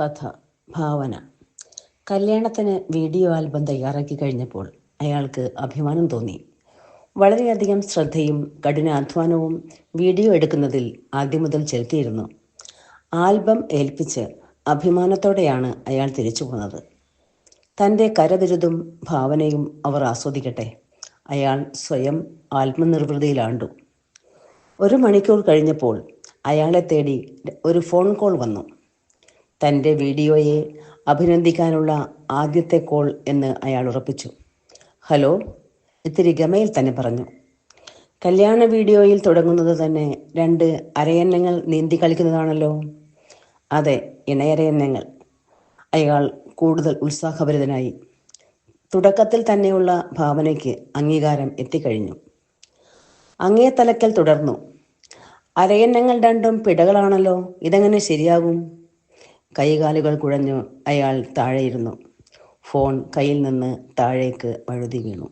കഥ ഭാവന. കല്യാണത്തിന് video album തയ്യാറാക്കി കഴിഞ്ഞപ്പോൾ അയാൾക്ക് അഭിമാനം തോന്നി. വളരെയധികം ശ്രദ്ധയും കഠിനാധ്വാനവും വീഡിയോ എടുക്കുന്നതിൽ ആദ്യം മുതൽ ചെലുത്തിയിരുന്നു. ആൽബം ഏൽപ്പിച്ച് അഭിമാനത്തോടെയാണ് അയാൾ തിരിച്ചു പോകുന്നത് തന്റെ കരവിരുതും ഭാവനയും അവർ ആസ്വദിക്കട്ടെ. അയാൾ സ്വയം ആത്മനിർവൃതിയിലാണ്ടു. ഒരു മണിക്കൂർ കഴിഞ്ഞപ്പോൾ അയാളെ തേടി ഒരു ഫോൺ കോൾ വന്നു. തന്റെ വീഡിയോയെ അഭിനന്ദിക്കാനുള്ള ആദ്യത്തെ കോൾ എന്ന് അയാൾ ഉറപ്പിച്ചു. ഹലോ ഇത്തിരി ഗമയിൽ തന്നെ പറഞ്ഞു. കല്യാണ വീഡിയോയിൽ തുടങ്ങുന്നത് തന്നെ രണ്ട് അരയന്നങ്ങൾ നീന്തി കളിക്കുന്നതാണല്ലോ. അതെ ഇണയരയന്നങ്ങൾ. അയാൾ കൂടുതൽ ഉത്സാഹഭരിതനായി. തുടക്കത്തിൽ തന്നെയുള്ള ഭാവനയ്ക്ക് അംഗീകാരം എത്തിക്കഴിഞ്ഞു. അങ്ങേ തലക്കൽ തുടർന്നു. അരയന്നങ്ങൾ രണ്ടും പിടകളാണല്ലോ ഇതെങ്ങനെ ശരിയാകും? കൈകാലുകൾ കുഴഞ്ഞു അയാൾ താഴെയിരുന്നു. ഫോൺ കയ്യിൽ നിന്ന് താഴേക്ക് വഴുതി വീണു.